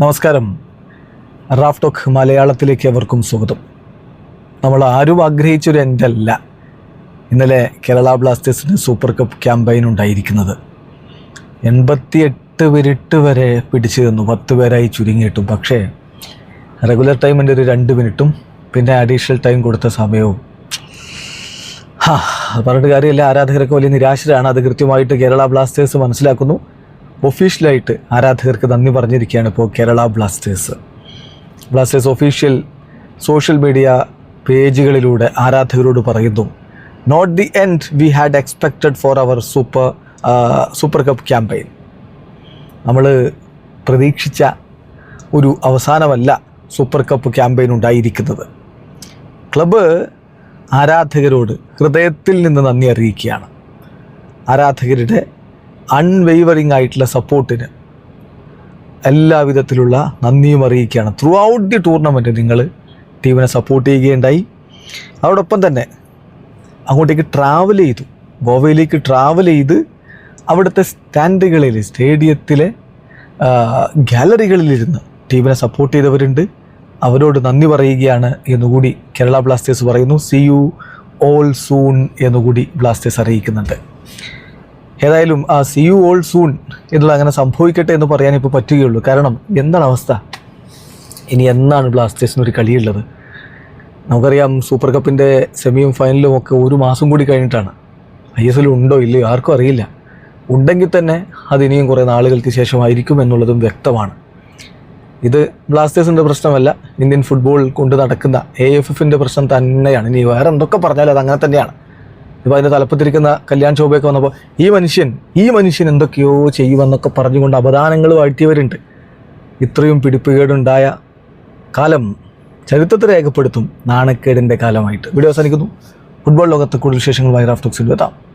നമസ്കാരം. Raf talk മലയാളത്തിലേക്ക് അവർക്കും സ്വാഗതം. നമ്മൾ ആരും ആഗ്രഹിച്ചൊരു എന്റെ അല്ല ഇന്നലെ കേരള ബ്ലാസ്റ്റേഴ്സിന് സൂപ്പർ കപ്പ് ക്യാമ്പയിൻ ഉണ്ടായിരിക്കുന്നത്. എൺപത്തിയെട്ട് വിരിട്ട് വരെ പിടിച്ചു തന്നു പത്ത് പേരായി ചുരുങ്ങിയിട്ടും. പക്ഷേ റെഗുലർ ടൈമിന്റെ ഒരു രണ്ട് മിനിറ്റും പിന്നെ അഡീഷണൽ ടൈം കൊടുത്ത സമയവും. ഹാ പറഞ്ഞിട്ട് കാര്യമില്ല. ആരാധകരൊക്കെ വലിയ നിരാശരാണ്. അത് കൃത്യമായിട്ട് കേരള ബ്ലാസ്റ്റേഴ്സ് മനസ്സിലാക്കുന്നു. ഒഫീഷ്യലായിട്ട് ആരാധകർക്ക് നന്ദി പറഞ്ഞിരിക്കുകയാണ് ഇപ്പോൾ Kerala Blasters. Blasters official social media പേജുകളിലൂടെ ആരാധകരോട് പറയുന്നു not the end we had expected for our super super cup campaign നമ്മൾ പ്രതീക്ഷിച്ച ഒരു അവസാനമല്ല സൂപ്പർ കപ്പ് ക്യാമ്പയിൻ ഉണ്ടായിരിക്കുന്നത്. ക്ലബ്ബ് ആരാധകരോട് ഹൃദയത്തിൽ നിന്ന് നന്ദി അറിയിക്കുകയാണ്. ആരാധകരുടെ അൺവെയ്വറിങ് ആയിട്ടുള്ള സപ്പോർട്ടിന് എല്ലാവിധത്തിലുള്ള നന്ദിയും അറിയിക്കുകയാണ്. ത്രൂ ഔട്ട് ദി ടൂർണമെന്റ് നിങ്ങൾ ടീമിനെ സപ്പോർട്ട് ചെയ്യുകയുണ്ടായി. അതോടൊപ്പം തന്നെ അങ്ങോട്ടേക്ക് ട്രാവൽ ചെയ്തു. ഗോവയിലേക്ക് ട്രാവൽ ചെയ്ത് അവിടുത്തെ സ്റ്റാൻഡുകളിൽ സ്റ്റേഡിയത്തിലെ ഗാലറികളിലിരുന്ന് ടീമിനെ സപ്പോർട്ട് ചെയ്തവരുണ്ട്. അവരോട് നന്ദി പറയുകയാണ് എന്നുകൂടി കേരള ബ്ലാസ്റ്റേഴ്സ് പറയുന്നു. സി യു ഓൾ സൂൺ എന്നുകൂടി ബ്ലാസ്റ്റേഴ്സ് അറിയിക്കുന്നുണ്ട്. ഏതായാലും ആ സി യു ഓൾ സൂൺ എന്നുള്ള അങ്ങനെ സംഭവിക്കട്ടെ എന്ന് പറയാൻ ഇപ്പോൾ പറ്റുകയുള്ളൂ. കാരണം എന്താണ് അവസ്ഥ? ഇനി എന്നാണ് ബ്ലാസ്റ്റേഴ്സിന് ഒരു കളിയുള്ളത്? നമുക്കറിയാം സൂപ്പർ കപ്പിന്റെ സെമിയും ഫൈനലും ഒക്കെ ഒരു മാസം കൂടി കഴിഞ്ഞിട്ടാണ്. ഐ എസ് എൽ ഉണ്ടോ ഇല്ലയോ ആർക്കും അറിയില്ല. ഉണ്ടെങ്കിൽ തന്നെ അത് ഇനിയും കുറേ നാളുകൾക്ക് ശേഷമായിരിക്കും എന്നുള്ളതും വ്യക്തമാണ്. ഇത് ബ്ലാസ്റ്റേഴ്സിന്റെ പ്രശ്നമല്ല. ഇന്ത്യൻ ഫുട്ബോൾ കൊണ്ട് നടക്കുന്ന എ എഫ് എഫിന്റെ പ്രശ്നം തന്നെയാണ്. ഇനി വേറെ എന്തൊക്കെ പറഞ്ഞാലും അത് അങ്ങനെ തന്നെയാണ്. ഇപ്പോൾ അതിന്റെ തലപ്പത്തിരിക്കുന്ന കല്യാൺ ശോഭയൊക്കെ വന്നപ്പോൾ ഈ മനുഷ്യൻ ഈ മനുഷ്യൻ എന്തൊക്കെയോ ചെയ്യുമെന്നൊക്കെ പറഞ്ഞുകൊണ്ട് അപദാനങ്ങൾ വാഴ്ത്തിയവരുണ്ട് ഇത്രയും പിടിപ്പുകേടുണ്ടായ കാലം ചരിത്രത്തെ രേഖപ്പെടുത്തും നാണക്കേടിന്റെ കാലമായിട്ട്. വീഡിയോ അവസാനിക്കുന്നു. ഫുട്ബോൾ ലോകത്തെ കൂടുതൽ വൈറാഫ് ടോക്സിൽ എത്താം